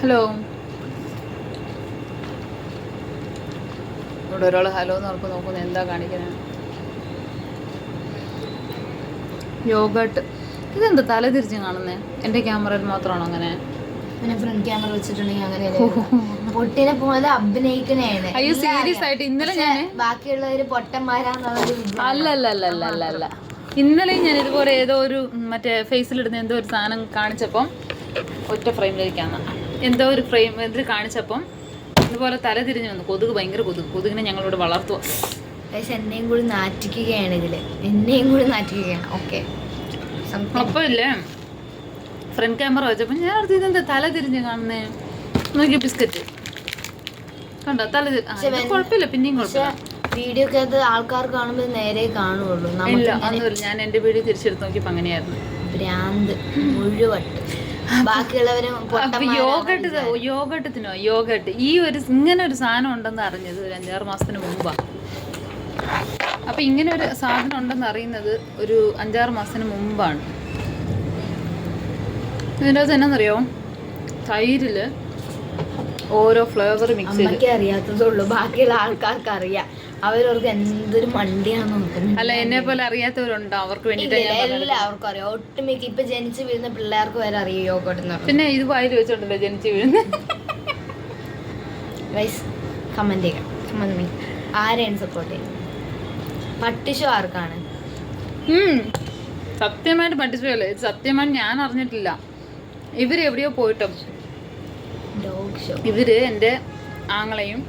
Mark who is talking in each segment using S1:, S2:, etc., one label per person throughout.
S1: Hello ഇവിടെ ഒരാൾ hello എന്ന് ഉറപ്പ് നോക്കുന്നത് എന്താ കാണിക്കുന്നത് യോഗട്ട് ഇതെന്താ തല തിരിച്ച് കാണുന്നേ? എന്റെ ക്യാമറയിൽ മാത്രമാണോ അങ്ങനെ?
S2: പിന്നെ ഫ്രണ്ട് ക്യാമറ വെച്ചിട്ടുണ്ടെങ്കിൽ അങ്ങനെ പൊട്ടിനെ പോലെ അഭിനയിക്കണേണ്
S1: അയ്യോ സീരിയസ് ആയിട്ട് ഇന്നലെ ഞാൻ
S2: ബാക്കിയുള്ളവര് പൊട്ടന്മാരാന്നുള്ള വിചാരം.
S1: അല്ല അല്ല അല്ല അല്ല അല്ല അല്ല ഇന്നലെ ഞാൻ ഇതുപോലെ ഏതോ ഒരു മറ്റേ ഫേസിലിടുന്ന എന്തോ ഒരു സാധനം കാണിച്ചപ്പം ഒറ്റ ഫ്രെയിമിലേക്കാണ് എന്തോ ഒരു ഫ്രെയിം ഇതിൽ കാണിച്ചപ്പം ഇതുപോലെ തല തിരിഞ്ഞു വന്നു. കൊതുക് ഭയങ്കര കൊതുക്. കൊതുകിനെ ഞങ്ങളിവിടെ വളർത്തുക
S2: പക്ഷെ എന്നെയും കൂടി നാറ്റിക്കുകയാണ് ഇതിൽ. എന്നെയും കൂടി നാറ്റിക്കുകയാണ്. ഓക്കെ
S1: ഇല്ലേ ഫ്രണ്ട് ക്യാമറ വെച്ചപ്പോൾ ഞാൻ അടുത്ത് ഇതെന്താ തല തിരിഞ്ഞ് കാണുന്നേ? നോക്കി ബിസ്ക്കറ്റ്? കണ്ടോ? തല കുഴപ്പമില്ല. പിന്നെയും കുഴപ്പമില്ല.
S2: വീഡിയോ ഒക്കെ അത് ആൾക്കാർ കാണുമ്പോൾ നേരെ കാണുള്ളൂ.
S1: ഇല്ല അതൊന്നുമില്ല. ഞാൻ എന്റെ വീഡിയോ തിരിച്ചെടുത്ത് നോക്കിയപ്പോൾ അങ്ങനെയായിരുന്നു.
S2: ഭ്രാന്ത്. മുഴുവട്ട്. ബാക്കിയുള്ളവര്
S1: യോഗട്ട് യോഗട്ടത്തിനോ യോഗട്ട്. ഈ ഒരു ഇങ്ങനെ ഒരു സാധനം ഉണ്ടെന്ന് അറിഞ്ഞത് ഒരു അഞ്ചാറ് മാസത്തിന് മുമ്പാ. അപ്പൊ ഇങ്ങനെ ഒരു സാധനം ഉണ്ടെന്ന് അറിയുന്നത് ഒരു അഞ്ചാറ് മാസത്തിന് മുമ്പാണ്. ഇതിന്റെ അകത്ത് എന്നാന്നറിയോ? തൈരിൽ ഓരോ ഫ്ലേവർ മിക്സ്
S2: അറിയാത്തതുള്ളൂ ബാക്കിയുള്ള ആൾക്കാർക്ക് അറിയാം അവരവർക്ക് എന്തൊരു മണ്ടിയാണെന്ന് നോക്കുന്നത്
S1: അല്ല എന്നെ പോലെ അറിയാത്തവരുണ്ടോ? അവർക്ക് വേണ്ടിയിട്ട്
S2: ഇല്ല, എല്ലാവർക്കും അറിയാം. ഒട്ടുമിക്ക ഇപ്പൊ ജനിച്ച് വീഴുന്ന പിള്ളേർക്ക് വരെ അറിയാം പറഞ്ഞു
S1: പിന്നെ ഇത് വായിൽ വെച്ചോണ്ടല്ലോ ജനിച്ച് വീഴുന്നത്
S2: വൈസ് കമന്റ് ചെയ്യാം. കമന്റ് ആരെയാണ് സപ്പോർട്ട് ചെയ്യുന്നത്? പട്ടിഷോ ആർക്കാണ്.
S1: സത്യമായിട്ട് ഇത് സത്യമായിട്ട് ഞാൻ അറിഞ്ഞിട്ടില്ല. ഇവർ എവിടെയോ പോയിട്ടും. ഇവർ എന്റെ ആങ്ങളെയും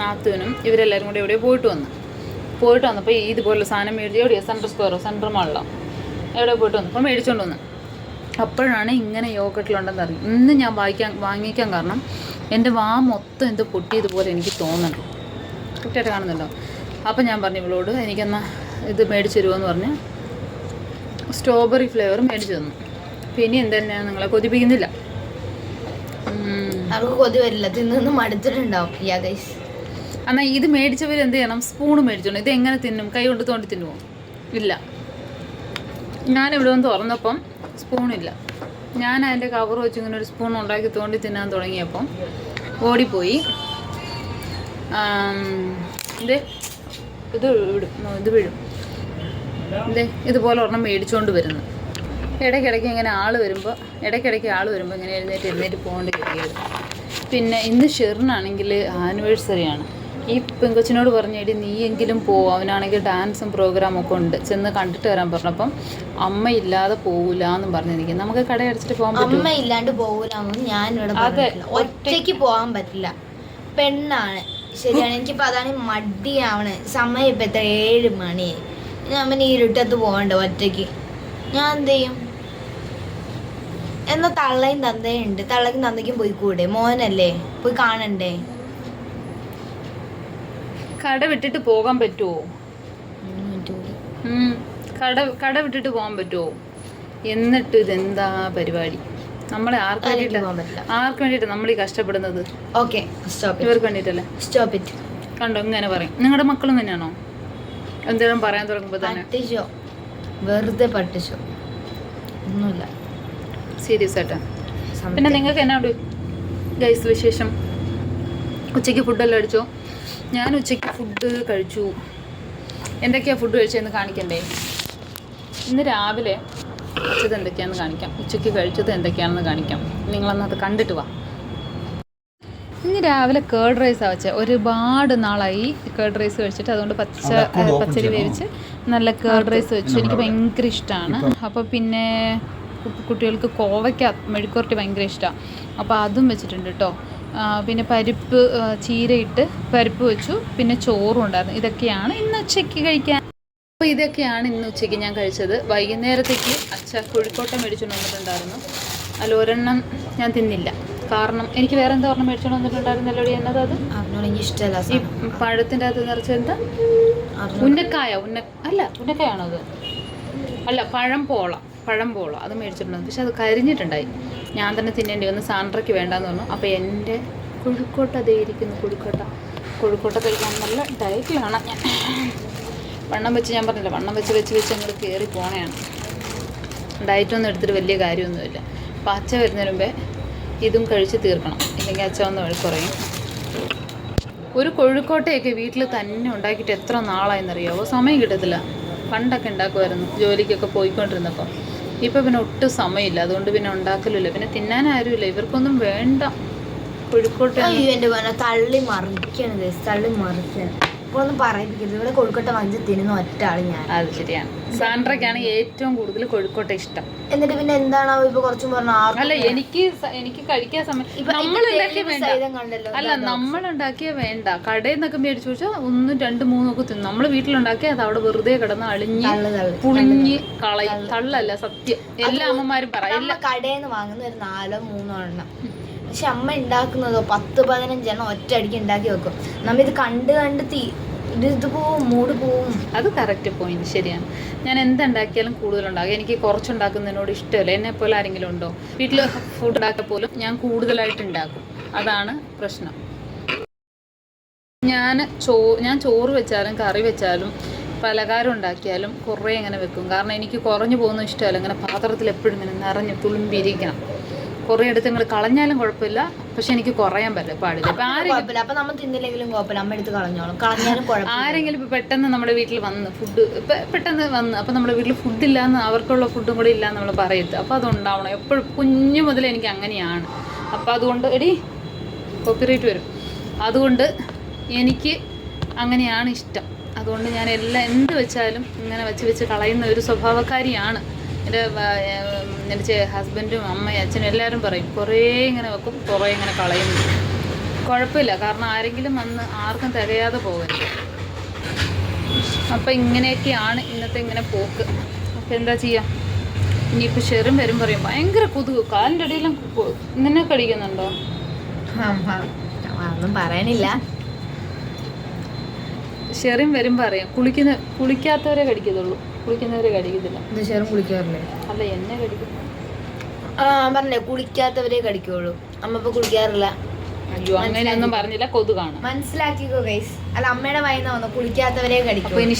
S1: നാത്തൂനും ഇവരെല്ലാവരും കൂടി എവിടെയോ പോയിട്ട് വന്നു. പോയിട്ട് വന്നപ്പോൾ ഇതുപോലെ സാധനം മേടിച്ച് എവിടെയോ സെൻട്രൽ സ്ക്വയറോ സെൻട്രൽ മാളിലോ എവിടെ പോയിട്ട് വന്നു. അപ്പോൾ മേടിച്ചുകൊണ്ട് വന്നു. അപ്പോഴാണ് ഇങ്ങനെ യോഗട്ടിലുണ്ടെന്ന് അറിയും. ഇന്ന് ഞാൻ വായിക്കാൻ വാങ്ങിക്കാൻ കാരണം എന്റെ വാ മൊത്തം എന്തോ പൊട്ടിയതുപോലെ എനിക്ക് തോന്നുന്നുണ്ട് കുട്ടിയായിട്ട് കാണുന്നുണ്ടോ? അപ്പം ഞാൻ പറഞ്ഞു ഇവളോട് എനിക്കെന്നാൽ ഇത് മേടിച്ച് തരുമോയെന്ന് പറഞ്ഞ് സ്ട്രോബെറി ഫ്ലേവർ മേടിച്ച് തന്നു. പിന്നെ എന്തെന്നാ നിങ്ങളെ കൊതിപ്പിക്കുന്നില്ല.
S2: അവർക്ക് കൊതി വരില്ല. തിന്നു മടുത്തിട്ടുണ്ടാവും. യാ ഗൈസ്
S1: എന്നാൽ ഇത് മേടിച്ചവർ എന്ത് ചെയ്യണം? സ്പൂൺ മേടിച്ചോണം ഇത് എങ്ങനെ തിന്നും? കൈ കൊണ്ട് തോണ്ടി തിന്നുമോ ഇല്ല. ഞാൻ ഇവിടെ വന്ന് തുറന്നപ്പം സ്പൂണില്ല ഞാൻ അതിന്റെ കവർ വെച്ച് ഇങ്ങനെ ഒരു സ്പൂൺ ഉണ്ടാക്കി തോണ്ടി തിന്നാൻ തുടങ്ങിയപ്പം ഓടിപ്പോയി. ഇത് ഇത് വിടും ഇത് വീഴും. ഇതേ ഇതുപോലെ ഒരെണ്ണം മേടിച്ചുകൊണ്ട് വരുന്നു. ഇടയ്ക്കിടയ്ക്ക് ഇങ്ങനെ ആൾ വരുമ്പോൾ ഇടയ്ക്കിടയ്ക്ക് ആൾ വരുമ്പോൾ ഇങ്ങനെ എഴുന്നേറ്റ് എഴുന്നേറ്റ് പോകേണ്ടി വരികയാണ്. പിന്നെ ഇന്ന് ഷെറിനാണെങ്കിൽ ആനിവേഴ്സറിയാണ് ഈ പെങ്കൊച്ചിനോട് പറഞ്ഞേടി നീയെങ്കിലും പോ. അവനാണെങ്കിൽ ഡാൻസും പ്രോഗ്രാമും ഒക്കെ ഉണ്ട്. ചെന്ന് കണ്ടിട്ട് വരാൻ പറഞ്ഞു. പറഞ്ഞപ്പം അമ്മ ഇല്ലാതെ പോകൂല എന്നും പറഞ്ഞിരിക്കും നമുക്ക് കടയടച്ചിട്ട് പോകാൻ പറ്റും
S2: അമ്മ ഇല്ലാണ്ട് പോകൂലെന്നും ഞാൻ ഇവിടെ പറഞ്ഞിട്ടില്ല ഒറ്റയ്ക്ക് പോകാൻ പറ്റില്ല. പെണ്ണാണ്. ശരിയാണ്. എനിക്കിപ്പോ അതാണ് മടിയാവണ് സമയം ഇപ്പൊ എത്ര? ഏഴ് മണിയായി ഇനി അമ്മ ഈ ഇരുട്ടത്ത് പോകണ്ട ഒറ്റയ്ക്ക്. ഞാൻ എന്ത് ചെയ്യും? എന്നാ തള്ളയും തന്തയും ഉണ്ട്. തള്ളയ്ക്കും തന്തയ്ക്കും പോയി കൂടെ മോനല്ലേ? പോയി കാണണ്ടേ?
S1: കട വിട്ടിട്ട് പോകാൻ പറ്റുമോ കട കട വിട്ടിട്ട് പോകാൻ പറ്റുമോ എന്നിട്ട് ഇതെന്താ പരിപാടി? നമ്മളെ ആർക്ക് വേണ്ടിയിട്ടാ ആർക്ക് വേണ്ടിയിട്ടാ നമ്മൾ ഈ കഷ്ടപ്പെടുന്നത്?
S2: ഓക്കെ സ്റ്റോപ്പ്
S1: ഇവർക്ക് വേണ്ടിയിട്ടല്ലേ?
S2: സ്റ്റോപ്പ് ഇറ്റ്
S1: കണ്ടോ ഇങ്ങനെ പറയും. നിങ്ങളുടെ മക്കളും തന്നെയാണോ? എന്തെങ്കിലും പറയാൻ തുടങ്ങുമ്പോൾ തന്നെ.
S2: പട്ടിച്ചോ വെറുതെ പട്ടിച്ചോ ഒന്നുമില്ല.
S1: സീരിയസ് ആയിട്ടാ. പിന്നെ നിങ്ങൾക്ക് എന്നാ ഗൈസ് വിശേഷം? ഉച്ചയ്ക്ക് ഫുഡെല്ലാം അടിച്ചോ? ഞാൻ ഉച്ചയ്ക്ക് ഫുഡ് കഴിച്ചു. എന്തൊക്കെയാണ് ഫുഡ് കഴിച്ചതെന്ന് കാണിക്കണ്ടേ? ഇന്ന് രാവിലെ കഴിച്ചത് എന്തൊക്കെയാണെന്ന് കാണിക്കാം. ഉച്ചയ്ക്ക് കഴിച്ചത് എന്തൊക്കെയാണെന്ന് കാണിക്കാം. നിങ്ങളൊന്ന് അത് കണ്ടിട്ട് വാ. ഇന്ന് രാവിലെ കേർഡ് റൈസാണ് വെച്ചത് ഒരുപാട് നാളായി കേർഡ് റൈസ് കഴിച്ചിട്ട്. അതുകൊണ്ട് പച്ച പച്ചരി വേവിച്ച് നല്ല കേർഡ് റൈസ് വെച്ചു. എനിക്ക് ഭയങ്കര ഇഷ്ടമാണ് അപ്പോൾ പിന്നെ കുട്ടികൾക്ക് കോവയ്ക്ക മെഴുക്കുരട്ടി ഭയങ്കര ഇഷ്ടമാണ് അപ്പോൾ അതും വെച്ചിട്ടുണ്ട് കേട്ടോ പിന്നെ പരിപ്പ് ചീരയിട്ട് പരിപ്പ് വെച്ചു. പിന്നെ ചോറും ഉണ്ടായിരുന്നു ഇതൊക്കെയാണ് ഇന്ന് ഉച്ചയ്ക്ക് കഴിക്കാൻ. അപ്പോൾ ഇതൊക്കെയാണ് ഇന്ന് ഉച്ചയ്ക്ക് ഞാൻ കഴിച്ചത്. വൈകുന്നേരത്തേക്ക് അച്ഛ കുഴിക്കോട്ടം മേടിച്ചുകൊണ്ട് വന്നിട്ടുണ്ടായിരുന്നു. അതിൽ ഒരെണ്ണം ഞാൻ തിന്നില്ല. കാരണം എനിക്ക് വേറെ എന്താ ഒരെണ്ണം മേടിച്ചുകൊണ്ട് വന്നിട്ടുണ്ടായിരുന്നല്ലോ എന്നത് അത്?
S2: ഇഷ്ടമല്ല
S1: ഈ. പഴത്തിന്റെ അകത്ത് നിറച്ച് എന്താ? ഉന്നക്കായ ഉന്ന അല്ല ഉന്നക്കായാണോ അത് അല്ല പഴം പോള പഴം പോള. അത് മേടിച്ചിട്ടുണ്ടായിരുന്നു പക്ഷെ അത് കരിഞ്ഞിട്ടുണ്ടായി. ഞാൻ തന്നെ തിന്നേണ്ടി വന്ന് സാൻഡ്രയ്ക്ക് വേണ്ടാന്ന് പറഞ്ഞു. അപ്പോൾ എന്റെ കോഴിക്കോട്ട അതേ ഇരിക്കുന്നു കോഴിക്കോട്ട. കോഴിക്കോട്ട കഴിക്കാൻ നല്ല ഡയറ്റിലാണ് ഞാൻ. വണ്ണം വെച്ച് ഞാൻ പറഞ്ഞില്ല വണ്ണം വെച്ച് വെച്ച് വെച്ച് അങ്ങോട്ട് കയറി പോണേയാണ്. ഡയറ്റൊന്നും എടുത്തിട്ട് വലിയ കാര്യമൊന്നുമില്ല. അപ്പോൾ അച്ഛ വരുന്നതിന് മുമ്പേ ഇതും കഴിച്ച് തീർക്കണം. ഇല്ലെങ്കിൽ അച്ഛ ഒന്ന് കുറയും ഒരു കൊഴുക്കോട്ടയൊക്കെ വീട്ടിൽ തന്നെ ഉണ്ടാക്കിയിട്ട് എത്ര നാളായെന്നറിയാവോ? സമയം കിട്ടത്തില്ല. പണ്ടൊക്കെ ഉണ്ടാക്കുമായിരുന്നു. ജോലിക്കൊക്കെ പോയിക്കൊണ്ടിരുന്നപ്പോൾ ഇപ്പം പിന്നെ ഒട്ടും സമയമില്ല. അതുകൊണ്ട് പിന്നെ ഉണ്ടാക്കലില്ല പിന്നെ തിന്നാൻ ആരുമില്ല. ഇവർക്കൊന്നും വേണ്ട. കൊഴുക്കോട്ട
S2: തള്ളി മറിക്കണം guys, തള്ളി മറിക്കണം. ഇപ്പൊ ഒന്നും പറയിപ്പിക്കരുത്. ഇവിടെ കൊഴുക്കട്ട വഞ്ചി തിന്നുന്ന ഒറ്റ ആൾ ഞാൻ.
S1: അത് ശരിയാണ്. സാൻഡ്രയ്ക്കാണ് ഏറ്റവും കൂടുതൽ കൊഴുക്കോട്ട ഇഷ്ടം.
S2: എന്നിട്ട് പിന്നെ എന്താണോ ഇപ്പൊ കുറച്ചും പറഞ്ഞ
S1: അല്ല എനിക്ക് എനിക്ക് കഴിക്കാൻ സമയം അല്ല നമ്മൾ ഉണ്ടാക്കിയ വേണ്ട. കടയിൽ നിന്നൊക്കെ മേടിച്ചു വെച്ചാൽ ഒന്നും രണ്ടും മൂന്നും ഒക്കെ തിന്നും. നമ്മൾ വീട്ടിലുണ്ടാക്കിയ അത് അവിടെ വെറുതെ കിടന്ന് അളിഞ്ഞ് പുളിഞ്ഞ് കളയും. തള്ളല്ല സത്യം. എല്ലാ അമ്മമാരും പറയാം.
S2: കടയിൽ നിന്ന് വാങ്ങുന്ന ഒരു നാലോ മൂന്നോ എണ്ണം. പക്ഷെ അമ്മ ഉണ്ടാക്കുന്നതോ പത്ത് പതിനഞ്ചെണ്ണം ഒറ്റയടിക്ക് ഉണ്ടാക്കി വെക്കും. നമ്മ ഇത് കണ്ട് കണ്ട് തീ ഇത് പോവും മൂട് പോവും.
S1: അത് കറക്റ്റ് പോയിന്റ് ശരിയാണ്. ഞാൻ എന്തുണ്ടാക്കിയാലും കൂടുതലുണ്ടാകും. എനിക്ക് കുറച്ചുണ്ടാക്കുന്നതിനോട് ഇഷ്ടമല്ല. എന്നെ പോലെ ആരെങ്കിലും ഉണ്ടോ? വീട്ടിൽ ഫുഡ് ഉണ്ടാക്കാൻ പോലും ഞാൻ കൂടുതലായിട്ട് ഉണ്ടാക്കും അതാണ് പ്രശ്നം. ഞാൻ ചോ ഞാൻ ചോറ് വെച്ചാലും കറി വെച്ചാലും പലകാരം ഉണ്ടാക്കിയാലും കുറേ ഇങ്ങനെ വെക്കും. കാരണം എനിക്ക് കുറഞ്ഞു പോകുന്ന ഇഷ്ടമല്ല. ഇങ്ങനെ പാത്രത്തിൽ എപ്പോഴും ഇങ്ങനെ നിറഞ്ഞ് തുളുമ്പിരിക്കണം കുറേ എടുത്ത് നിങ്ങൾ കളഞ്ഞാലും കുഴപ്പമില്ല. പക്ഷെ എനിക്ക് കുറയാൻ പറ്റില്ല പാടില്ല. അപ്പൊ ആരെങ്കിലും
S2: കുഴപ്പമില്ല അപ്പൊ നമ്മൾ തിന്നില്ലെങ്കിലും കുഴപ്പമില്ല. അമ്മ എടുത്ത് കളഞ്ഞോളും. കളഞ്ഞാലും കുഴപ്പമില്ല.
S1: ആരെങ്കിലും ഇപ്പൊ പെട്ടെന്ന് നമ്മുടെ വീട്ടിൽ വന്ന് ഫുഡ് പെട്ടെന്ന് വന്ന് അപ്പൊ നമ്മുടെ വീട്ടിൽ ഫുഡ് ഇല്ലാന്ന് അവർക്കുള്ള ഫുഡും കൂടെ ഇല്ലാന്ന് നമ്മൾ പറയരുത്. അപ്പൊ അതുണ്ടാവണം. എപ്പോഴും കുഞ്ഞു മുതൽ എനിക്ക് അങ്ങനെയാണ്. അപ്പൊ അതുകൊണ്ട് എടി കോപ്പിറൈറ്റ് വരും. അതുകൊണ്ട് എനിക്ക് അങ്ങനെയാണ് ഇഷ്ടം. അതുകൊണ്ട് ഞാൻ എല്ലാം എന്ത് വെച്ചാലും ഇങ്ങനെ വെച്ച് വെച്ച് കളയുന്ന ഒരു സ്വഭാവക്കാരിയാണ്. എന്റെ എന്റെ ചെ ഹസ്ബൻഡും അമ്മയും അച്ഛനും എല്ലാവരും പറയും കുറേ ഇങ്ങനെ വെക്കും കുറേ ഇങ്ങനെ കളയും. കുഴപ്പമില്ല കാരണം ആരെങ്കിലും വന്ന് ആർക്കും തികയാതെ പോകരുത് അപ്പം ഇങ്ങനെയൊക്കെയാണ് ഇന്നത്തെ ഇങ്ങനെ പോക്ക്. അപ്പം എന്താ ചെയ്യുക ഇനിയിപ്പോൾ ഷെറും വരും പറയും ഭയങ്കര കൊതുക് കാലിന്റെ ഇടയിലും ഇങ്ങനെ നിന്നെ കടിക്കുന്നുണ്ടോ.
S2: ഒന്നും പറയാനില്ല
S1: ഷെറും വരും പറയും കുളിക്കുന്ന കുളിക്കാത്തവരെ കടിക്കത്തുള്ളൂ. കുളിക്കുന്നവരെ കടിക്കത്തില്ല.
S2: കുളിക്കാറില്ലേ?
S1: അല്ല എന്നെ കടിക്കും
S2: ആ പറഞ്ഞേ കുളിക്കാത്തവരെ കടിക്കുള്ളൂ. അമ്മ ഇപ്പൊ കുളിക്കാറില്ല.
S1: അയ്യോ അങ്ങനെയൊന്നും പറഞ്ഞില്ല കൊതുകാണ്
S2: മനസ്സിലാക്കിക്കോ ഗൈസ് അല്ല അമ്മയുടെ വയന്ന വന്നു കുളിക്കാത്തവരെ കടിക്കും
S1: അപ്പോൾ ഇനി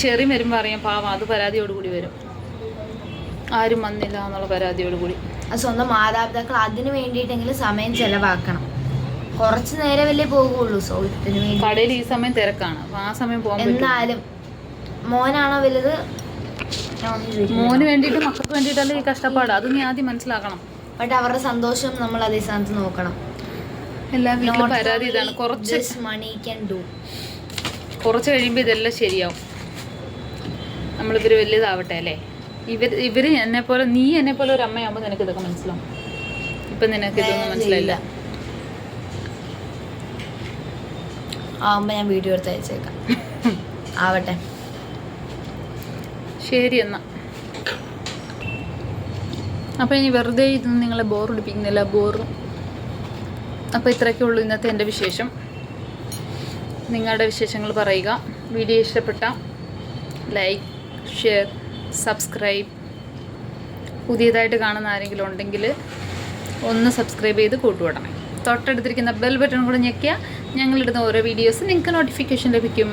S1: അറിയാം പാവം അത് പരാതിയോട് കൂടി വരും. ആരും വന്നില്ല എന്നുള്ള പരാതിയോട് കൂടി.
S2: അത് സ്വന്തം മാതാപിതാക്കൾ അതിനു വേണ്ടിയിട്ടെങ്കിലും സമയം ചെലവാക്കണം. കുറച്ച് നേരമല്ലേ പോകുള്ളൂ സോ ഇതിന് വേണ്ടി.
S1: കടയിൽ ഈ സമയം തിരക്കാണ്. ആ സമയം പോകാൻ
S2: എന്നാലും മോനാണോ വലുത്.
S1: മോന് വേണ്ടിയിട്ട് മക്കൾക്ക് വേണ്ടിയിട്ടല്ലേ ഈ കഷ്ടപ്പാട്? അത് നീ ആദ്യം മനസ്സിലാക്കണം.
S2: ബട്ട് അവരുടെ സന്തോഷം നമ്മൾ അതേ സ്ഥാനത്ത് നോക്കണം.
S1: എല്ലാ വീട്ടിലും പരാതി ഇതാണ്. കുറച്ച്
S2: മണി ക്യാൻ ഡു
S1: കുറച്ച് കഴിയുമ്പോൾ ഇതെല്ലാം ശരിയാവും. നമ്മളിവർ വലിയതാവട്ടെ അല്ലേ? ഇവർ ഇവർ എന്നെ പോലെ നീ എന്നെ പോലെ ഒരു അമ്മയാകുമ്പോൾ നിനക്ക് ഇതൊക്കെ മനസ്സിലാവും. ഇപ്പം നിനക്ക് ഇതൊന്നും മനസ്സിലായില്ല.
S2: ആവുമ്പോൾ ഞാൻ വീഡിയോ എടുത്ത് അയച്ചേക്കാം. ആവട്ടെ.
S1: ശരി എന്നാ. അപ്പോൾ ഇനി വെറുതെ ഇത് നിങ്ങളെ ബോറടിപ്പിക്കുന്നില്ല ബോറും അപ്പോൾ ഇത്രയൊക്കെ ഉള്ളൂ ഇന്നത്തെ എന്റെ വിശേഷം. നിങ്ങളുടെ വിശേഷങ്ങൾ പറയുക. വീഡിയോ ഇഷ്ടപ്പെട്ട ലൈക്ക് ഷെയർ സബ്സ്ക്രൈബ് പുതിയതായിട്ട് കാണുന്ന ആരെങ്കിലും ഉണ്ടെങ്കിൽ ഒന്ന് സബ്സ്ക്രൈബ് ചെയ്ത് കൂട്ടുവിടണം. തൊട്ടടുത്തിരിക്കുന്ന ബെൽ ബട്ടൺ കൂടെ ഞെക്കിയാൽ ഞങ്ങളിടുന്ന ഓരോ വീഡിയോസ് നിങ്ങൾക്ക് നോട്ടിഫിക്കേഷൻ ലഭിക്കും.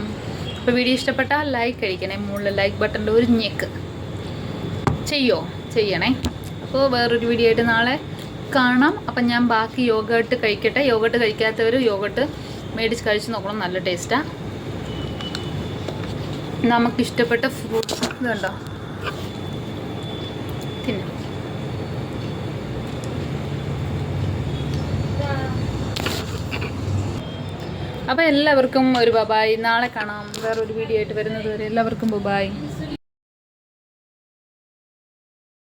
S1: അപ്പോൾ വീഡിയോ ഇഷ്ടപ്പെട്ടാൽ ലൈക്ക് അടിക്കണേ. മുകളിൽ ലൈക്ക് ബട്ടണിന്റെ ഒരു ഞെക്ക്. ചെയ്യോ? ചെയ്യണേ. അപ്പോൾ വേറൊരു വീഡിയോ ആയിട്ട് നാളെ കാണാം. അപ്പം ഞാൻ ബാക്കി യോഗട്ട് കഴിക്കട്ടെ. യോഗട്ട് കഴിക്കാത്തവർ യോഗട്ട് മേടിച്ച് കഴിച്ച് നോക്കണം. നല്ല ടേസ്റ്റാണ് നമുക്കിഷ്ടപ്പെട്ട ഫ്രൂട്ട്സ് ഇതുണ്ടോ? തിന്നാം. അപ്പോൾ എല്ലാവർക്കും ഒരു ബബായ് നാളെ കാണാം. വേറൊരു വീഡിയോ ആയിട്ട് വരുന്നത് വരെ എല്ലാവർക്കും ബബായ്